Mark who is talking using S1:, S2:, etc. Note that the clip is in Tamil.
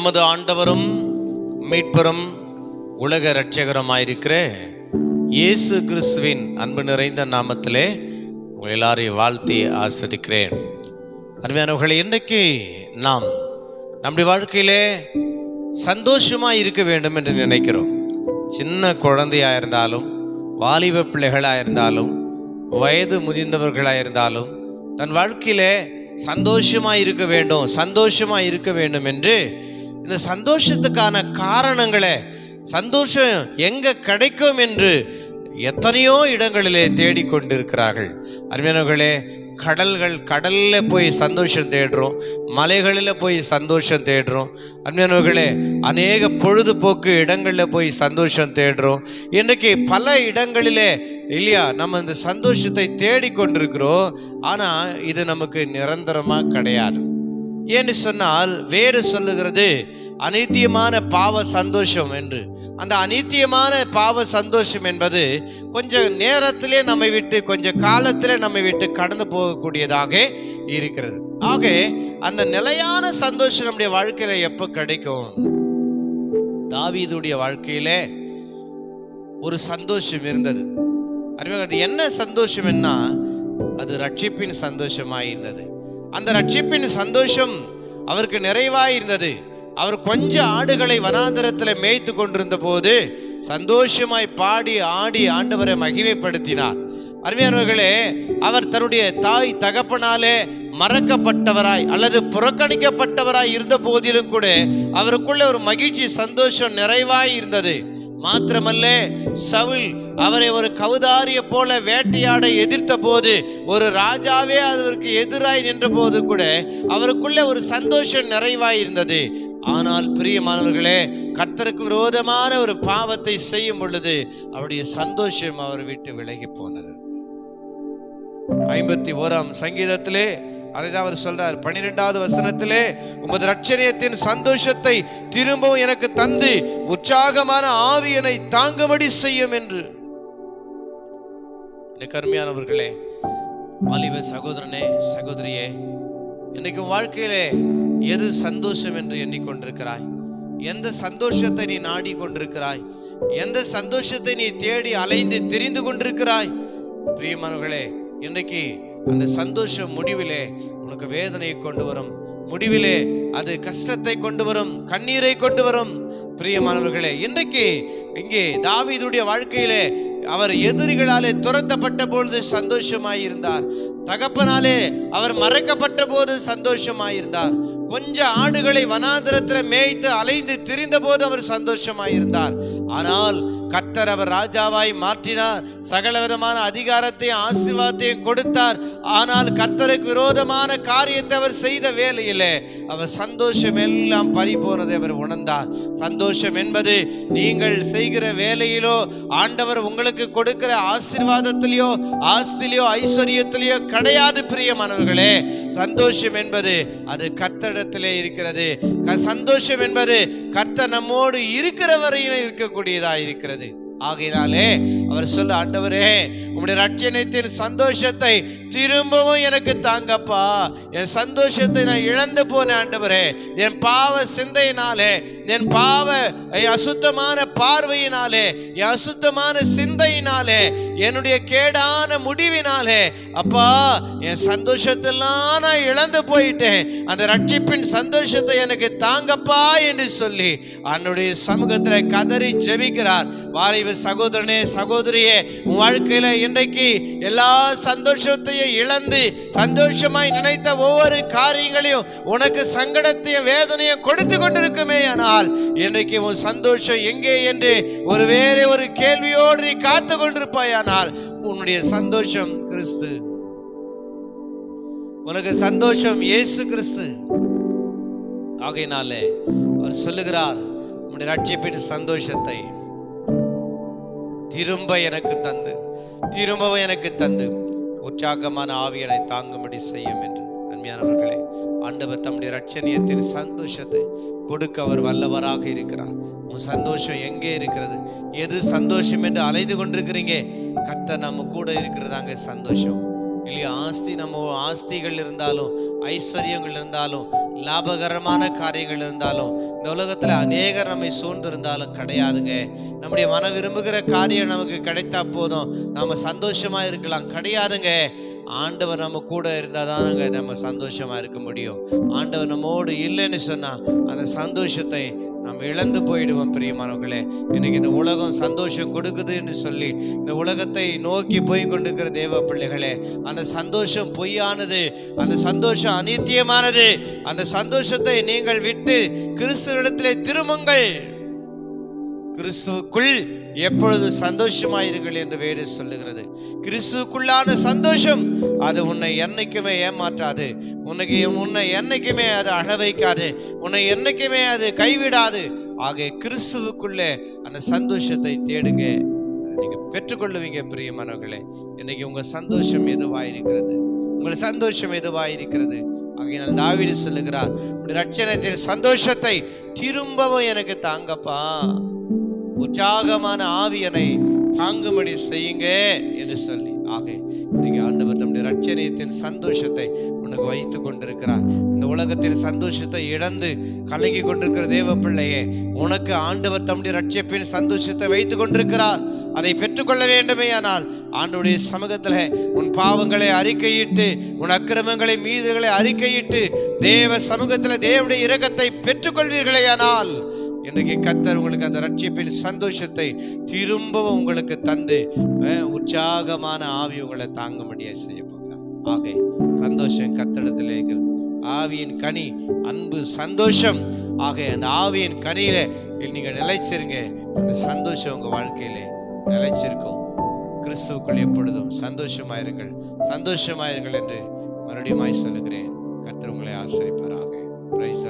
S1: நமது ஆண்டவரும் மீட்பரும் உலக இரட்சகரமாயிருக்கிற இயேசு கிறிஸ்துவின் அன்பு நிறைந்த நாமத்திலே உங்கள் எல்லாரையும் வாழ்த்தி ஆஸ்வதிக்கிறேன் அருமையானவர்களை இன்றைக்கு நாம் நம்முடைய வாழ்க்கையிலே சந்தோஷமாக இருக்க வேண்டும் என்று நினைக்கிறோம். சின்ன குழந்தையாக இருந்தாலும் வாலிப பிள்ளைகளாக இருந்தாலும் வயது முதிர்ந்தவர்களாக இருந்தாலும் தன் வாழ்க்கையிலே சந்தோஷமாக இருக்க வேண்டும் சந்தோஷமாக இருக்க வேண்டும் என்று இந்த சந்தோஷத்துக்கான காரணங்களை சந்தோஷம் எங்கே கிடைக்கும் என்று எத்தனையோ இடங்களிலே தேடிக்கொண்டிருக்கிறார்கள். அருமையானவர்களே கடல்கள் கடலில் போய் சந்தோஷம் தேடுறோம் மலைகளில் போய் சந்தோஷம் தேடுறோம். அருமையானவர்களே அநேக பொழுதுபோக்கு இடங்களில் போய் சந்தோஷம் தேடுறோம். இன்றைக்கு பல இடங்களிலே இல்லையா நம்ம இந்த சந்தோஷத்தை தேடிக்கொண்டிருக்கிறோம் ஆனால் இது நமக்கு நிரந்தரமாக கிடையாது. ஏன்னு சொன்னால் வேறு சொல்லுகிறது அனித்தியமான பாவ சந்தோஷம் என்று. அந்த அனித்தியமான பாவ சந்தோஷம் என்பது கொஞ்சம் நேரத்திலே நம்மை விட்டு கொஞ்சம் காலத்திலே நம்மை விட்டு கடந்து போகக்கூடியதாக இருக்கிறது. ஆக அந்த நிலையான சந்தோஷம் நம்முடைய வாழ்க்கையில எப்போ கிடைக்கும்? தாவீதுடைய வாழ்க்கையிலே ஒரு சந்தோஷம் இருந்தது. அறிவாக அது என்ன சந்தோஷம் என்ன அது ரட்சிப்பின் சந்தோஷமாயிருந்தது அந்த ரட்சிப்பின் சந்தோஷம் அவருக்கு நிறைவாயிருந்தது இருந்தது. அவர் கொஞ்ச ஆடுகளை வனாந்தரத்தில் மேய்த்து கொண்டிருந்த போது சந்தோஷமாய் பாடி ஆடி ஆண்டவரை மகிமைப்படுத்தினார். அருமையானவர்களே அவர் தன்னுடைய தாய் தகப்பனாலே மறக்கப்பட்டவராய் அல்லது புறக்கணிக்கப்பட்டவராய் இருந்த போதிலும் கூட அவருக்குள்ள ஒரு மகிழ்ச்சி சந்தோஷம் நிறைவாய் இருந்தது. மாத்திரமல்ல சவுல் அவரை ஒரு கவுதாரிய போல வேட்டையாட எதிர்த்த போது ஒரு ராஜாவே அவருக்கு எதிராய் நின்ற போது கூட அவருக்குள்ள ஒரு சந்தோஷம் நிறைவாய் இருந்தது. ஆனால் பிரியமானவர்களே கர்த்தருக்கு விரோதமான ஒரு பாவத்தை செய்யும் பொழுது அவருடைய சந்தோஷம் அவர் விட்டு விலகி போனது. ஐம்பத்தி ஓராம் சங்கீதத்திலே அதைதான் அவர் சொல்றார். பனிரெண்டாவது வசனத்திலே உமது ரட்சணியத்தின் சந்தோஷத்தை திரும்பவும் எனக்கு தந்து உற்சாகமான ஆவியனை தாங்கும்படி செய்யும் என்று. கருமையானவர்களே மலிவ வாலிப சகோதரனே சகோதரியே இன்னைக்கு வாழ்க்கையிலே எது சந்தோஷம் என்று எண்ணிக்கொண்டிருக்கிறாய்? எந்த சந்தோஷத்தை நீ நாடி கொண்டிருக்கிறாய் எந்த சந்தோஷத்தை நீ தேடி அலைந்து திரிந்து கொண்டிருக்கிறாய்? பிரியமானவர்களே இன்றைக்கு அந்த சந்தோஷம் முடிவிலே உனக்கு வேதனையை கொண்டு வரும். முடிவிலே அது கஷ்டத்தை கொண்டு வரும் கண்ணீரை கொண்டு வரும். பிரியமானவர்களே இன்றைக்கு இங்கே தாவீதுடைய வாழ்க்கையிலே அவர் எதிரிகளாலே துரத்தப்பட்ட பொழுது சந்தோஷமாயிருந்தார். தகப்பனாலே அவர் மறைக்கப்பட்ட போது சந்தோஷமாயிருந்தார். கொஞ்ச ஆடுகளை வனாந்திரத்தில் மேய்த்து அலைந்து திரிந்த போது அவர் சந்தோஷமாயிருந்தார். ஆனால் கர்த்தர் அவர் ராஜாவாய் மாற்றினார். சகல விதமான அதிகாரத்தையும் ஆசீர்வாதத்தையும் கொடுத்தார். ஆனால் கர்த்தருக்கு விரோதமான காரியத்தை அவர் செய்த வேலையிலே அவர் சந்தோஷம் எல்லாம் பறி போனதை அவர் உணர்ந்தார். சந்தோஷம் என்பது நீங்கள் செய்கிற வேலையிலோ ஆண்டவர் உங்களுக்கு கொடுக்கிற ஆசீர்வாதத்திலேயோ ஆஸ்திலேயோ ஐஸ்வர்யத்திலேயோ கிடையாது பிரியமானவர்களே. சந்தோஷம் என்பது அது கர்த்தரிடத்திலே இருக்கிறது. க- சந்தோஷம் என்பது கர்த்தர் நம்மோடு இருக்கிற வரையும் இருக்கக்கூடியதா இருக்கிறது. ஆகையினாலே அவர் சொல்ல ஆண்டவரே உங்களுடைய ரட்சணத்தின் சந்தோஷத்தை திரும்பவும் எனக்கு தாங்கப்பா. என் சந்தோஷத்தை நான் இழந்து போன ஆண்டவரே என் பாவ சிந்தையினாலே என் பாவ என் அசுத்தமான பார்வையினாலே என் அசுத்தமான சிந்தையினாலே என்னுடைய கேடான முடிவினாலே அப்பா என் சந்தோஷத்தெல்லாம் நான் இழந்து போயிட்டேன். அந்த ரட்சிப்பின் சந்தோஷத்தை எனக்கு தாங்கப்பா என்று சொல்லி அன்னுடைய சமூகத்தில் கதறி ஜெபிக்கிறார். வாரிவு சகோதரனே சகோதரியே உன் வாழ்க்கையில் இன்றைக்கு எல்லா சந்தோஷத்தையும் இழந்து சந்தோஷமாய் நினைத்த ஒவ்வொரு காரியங்களையும் உனக்கு சங்கடத்தையும் வேதனையும் கொடுத்து கொண்டிருக்குமே ஆனால் இன்றைக்கு உன் சந்தோஷம் எங்கே என்று ஒரு வேறு ஒரு கேள்வியோடு நீ காத்து கொண்டிருப்பாயானால் உன்னுடைய சந்தோஷம் கிறிஸ்து. உனக்கு சந்தோஷம் இயேசு கிறிஸ்து. ஆகையினாலே அவர் சொல்லுகிறார் உன்னுடைய ரட்சிப்பின் சந்தோஷத்தை திரும்ப எனக்கு தந்து திரும்பவும் எனக்கு தந்து. உற்சாகமான ஆவியனை தாங்கும்படி செய்யும் என்று. நன்மையானவர்களே ஆண்டவர் தம்முடைய ரட்சணியத்தின் சந்தோஷத்தை கொடுக்க அவர் வல்லவராக இருக்கிறார். சந்தோஷம் எங்கே இருக்கிறது? எது சந்தோஷம் என்று அலைந்து கொண்டிருக்கிறீங்க? கத்த நம்ம கூட இருக்கிறதாங்க சந்தோஷம். இல்லையா? ஆஸ்தி நம்ம ஆஸ்திகள் இருந்தாலும் ஐஸ்வர்யங்கள் இருந்தாலும் லாபகரமான காரியங்கள் இருந்தாலும் இந்த உலகத்தில் அநேகர் நம்மை சூழ்ந்திருந்தாலும் கிடையாதுங்க. நம்முடைய மன விரும்புகிற காரியம் நமக்கு கிடைத்தா போதும். நம்ம சந்தோஷமாக இருக்கலாம். கிடையாதுங்க. ஆண்டவர் நம்ம கூட இருந்தால் தானங்க நம்ம சந்தோஷமாக இருக்க முடியும். ஆண்டவர் நம்மோடு இல்லைன்னு சொன்னால் அந்த சந்தோஷத்தை நம்ம இழந்து போயிடுவோம் பிரியமானவர்களே. இன்னைக்கு இந்த உலகம் சந்தோஷம் கொடுக்குதுன்னு சொல்லி இந்த உலகத்தை நோக்கி போய் கொண்டிருக்கிற தேவ பிள்ளைகளே அந்த சந்தோஷம் பொய்யானது அந்த சந்தோஷம் அநித்தியமானது. அந்த சந்தோஷத்தை நீங்கள் விட்டு கிறிஸ்துவிடத்திலே திரும்புங்கள். கிறிஸ்துவுக்குள் எப்பொழுது சந்தோஷமாயிருங்கள் என்று வேறு சொல்லுகிறது. கிறிஸ்துவுக்குள்ளான சந்தோஷம் அது உன்னை என்னைக்குமே ஏமாற்றாது. உன்னைக்கு உன்னை என்னைக்குமே அது அழ வைக்காது உன்னை என்னைக்குமே அது கைவிடாது. ஆகிய கிறிஸ்துவுக்குள்ளே அந்த சந்தோஷத்தை தேடுங்க. நீங்க பெற்றுக்கொள்ளுவீங்க பிரியமானவர்களே. இன்னைக்கு உங்க சந்தோஷம் எதுவாயிருக்கிறது உங்கள் சந்தோஷம் எதுவாயிருக்கிறது ஆகையினால் தாவிரி சொல்லுகிறார் உடைய ரட்சணத்தின் சந்தோஷத்தை திரும்பவும் எனக்கு தாங்கப்பா. உற்சாகமான ஆவியனை தாங்கும்படி செய்யுங்க என்று சொல்லி. ஆக இன்னைக்கு ஆண்டவர் தம்முடைய ரட்சணியத்தின் சந்தோஷத்தை உனக்கு வைத்து கொண்டிருக்கிறார் இந்த உலகத்தில் சந்தோஷத்தை இழந்து கலங்கி கொண்டிருக்கிற தேவ பிள்ளையே உனக்கு ஆண்டவர் தம்முடைய ரட்சிப்பின் சந்தோஷத்தை வைத்து கொண்டிருக்கிறார் அதை பெற்றுக்கொள்ள வேண்டுமே ஆனால் ஆண்டுடைய சமூகத்தில் உன் பாவங்களை அறிக்கையிட்டு உன் அக்கிரமங்களை மீதுகளை அறிக்கையிட்டு தேவ சமூகத்தில் தேவனுடைய இரக்கத்தை பெற்றுக்கொள்வீர்களே ஆனால் இன்றைக்கு கத்தர் உங்களுக்கு அந்த ரட்சிப்பின் சந்தோஷத்தை திரும்பவும் உங்களுக்கு தந்து உற்சாகமான ஆவி உங்களை தாங்க முடிய செய்யப்போம் ஆகை. சந்தோஷம் கத்தடத்தில் இருக்கிறது. ஆவியின் கனி அன்பு சந்தோஷம். ஆக அந்த ஆவியின் கனியில நீங்கள் நிலைச்சிருங்க அந்த சந்தோஷம் உங்கள் வாழ்க்கையிலே நிலைச்சிருக்கும் கிறிஸ்துவுக்குள் எப்பொழுதும் சந்தோஷமாயிருங்கள். சந்தோஷமாயிருங்கள் என்று மறுபடியும் சொல்லுகிறேன். கர்த்தர் உங்களை ஆசிரிப்பாராக. பிரைஸ்